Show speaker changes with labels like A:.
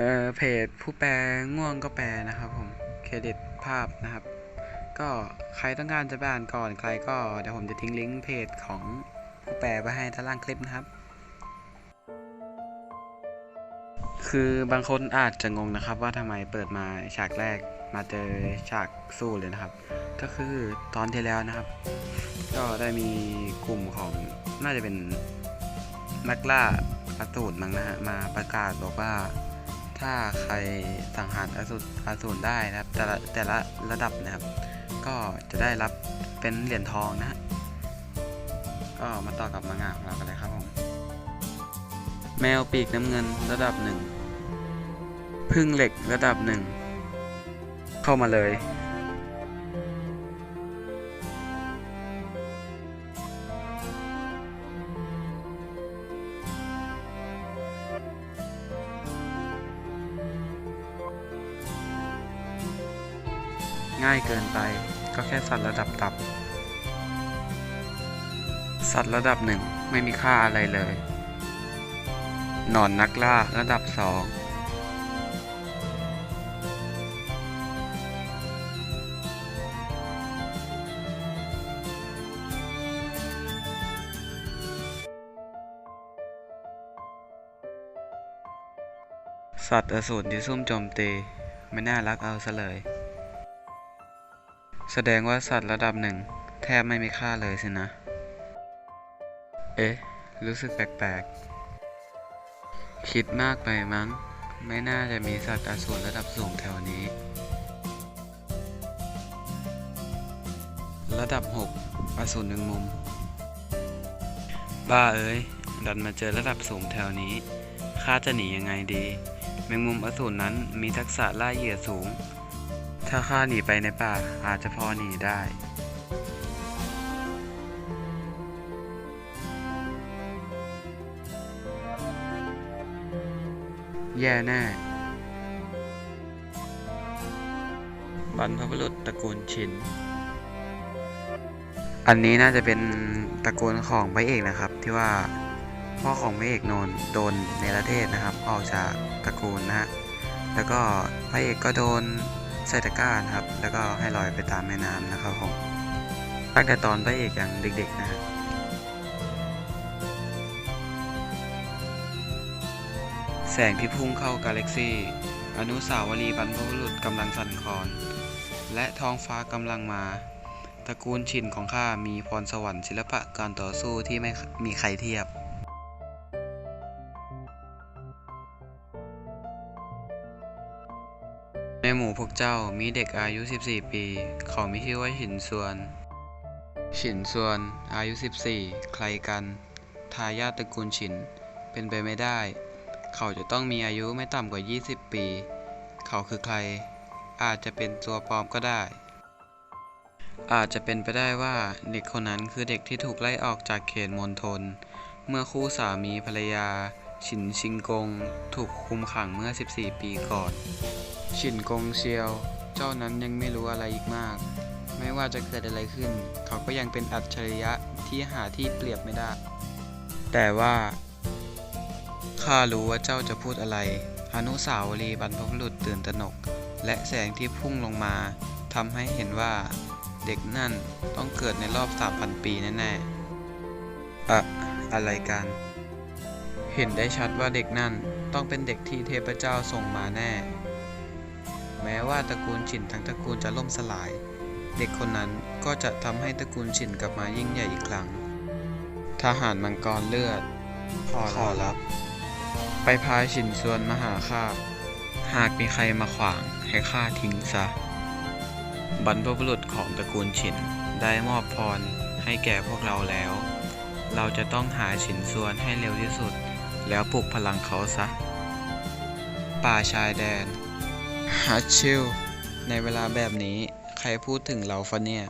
A: เอ่อเพจผู้แปลง่วงก็แปลนะครับผมเครดิตภาพนะครับ ก็ใครต้องการจะไปอ่านก่อนใครก็เดี๋ยวผมจะทิ้งลิงก์เพจของผู้แปลไว้ให้ด้านล่างคลิปนะครับ คือบางคนอาจจะงงนะครับ ว่าทำไมเปิดมาฉากแรกมาเจอฉากสู้เลยนะครับ ก็คือตอนที่แล้วนะครับ ก็ได้มีกลุ่มของน่าจะเป็นนักล่าอสูรมั้งนะฮะมาประกาศบอกว่า ถ้าใครสังหารอสูรอสูรได้นะครับ แต่ละแต่ละระดับนะครับ ก็จะได้รับเป็นเหรียญทองนะฮะก็มาต่อกับมังงะของเรากันเลยครับผมแมวปีกน้ำเงินระดับหนึ่งพึ่งเหล็กระดับหนึ่งเข้ามาเลย ง่ายเกินไปก็แค่สัตว์ระดับต่ำสัตว์ระดับหนึ่งไม่มีค่าอะไรเลย หนอนนักล่าระดับสองสัตว์อสูรที่ซุ่มโจมตี ไม่น่ารักเอาซะเลย แสดงว่าสัตว์ระดับหนึ่ง แทบไม่มีค่าเลยสินะ เอ๊ะ รู้สึกแปลกๆ คิดมากไปมั้ง ไม่น่าจะมีสัตว์อสูรระดับสูงแถวนี้ ระดับ 6 อสูรหนึ่งมุม บ้าเอ้ย ดันมาเจอระดับสูงแถวนี้ข้าจะหนียังไงดี แมงมุมอสูรนั้นมีทักษะล่าเหยื่อสูง ถ้าข้าหนีไปในป่าอาจจะพอหนีได้ แย่แน่ บรรพบุรุษตระกูลชิน อันนี้น่าจะเป็นตระกูลของพระเอกนะครับ ที่ว่าพ่อของพระเอกโนนโดนในประเทศนะครับออกจากตระกูลนะฮะแล้วก็พระเอกก็โดน ใส่ตะกร้านะครับ แล้วก็ให้ลอยไปตามแม่น้ำนะครับผมตั้งแต่ตอนพระเอกยังเด็ก ๆ นะแสงที่พุ่งเข้ากาแล็กซี่ อนุสาวรีย์บรรพบุรุษกำลังสั่นคลอน และท้องฟ้ากำลังมา ตระกูลชินของข้ามีพรสวรรค์ศิลปะการต่อสู้ที่ไม่มีใครเทียบ ในหมู่พวกเจ้ามีเด็กอายุ 14 ปี เขามีชื่อว่าฉินซวน ฉินซวน อายุ 14 ใครกัน ทายาทตระกูลฉิน เป็นไปไม่ได้ เขาจะต้องมีอายุไม่ต่ำกว่า 20 ปี เขาคือใคร อาจจะเป็นตัวปลอมก็ได้ อาจจะเป็นไปได้ว่าเด็กคนนั้นคือเด็กที่ถูกไล่ออกจากเขตมณฑล เมื่อคู่สามีภรรยา ฉินชิงกง ถูกคุมขังเมื่อ 14 ปีก่อน ฉินกงเซียว เจ้านั้นยังไม่รู้อะไรอีกมาก ไม่ว่าจะเกิดอะไรขึ้น เขาก็ยังเป็นอัจฉริยะที่หาที่เปรียบไม่ได้ แต่ว่าข้ารู้ว่าเจ้าจะพูดอะไรอนุสาวรีย์บรรพบุรุษตื่นตระหนก และแสงที่พุ่งลงมาทำให้เห็นว่าเด็กนั่นต้องเกิดในรอบ 3,000 ปีแน่ๆอะอะไรกัน เห็นได้ชัดว่าเด็กนั่นต้องเป็นเด็กที่เทพเจ้าส่งมาแน่ ว่าตระกูลฉินทั้งตระกูลจะล่มสลาย เด็กคนนั้นก็จะทำให้ตระกูลฉินกลับมายิ่งใหญ่อีกครั้ง ทหารมังกรเลือดขอขอรับ ไปพาฉินซวนมาหาข้าหากมีใครมาขวางให้ข้าทิ้งซะ บรรพบุรุษของตระกูลฉินได้มอบพรให้แก่พวกเราแล้ว เราจะต้องหาฉินซวนให้เร็วที่สุด แล้วปลุกพลังเขาซะ ป่าชายแดน ฮัตชิลในเวลาแบบนี้ใครพูดถึงเราฟะเนี่ย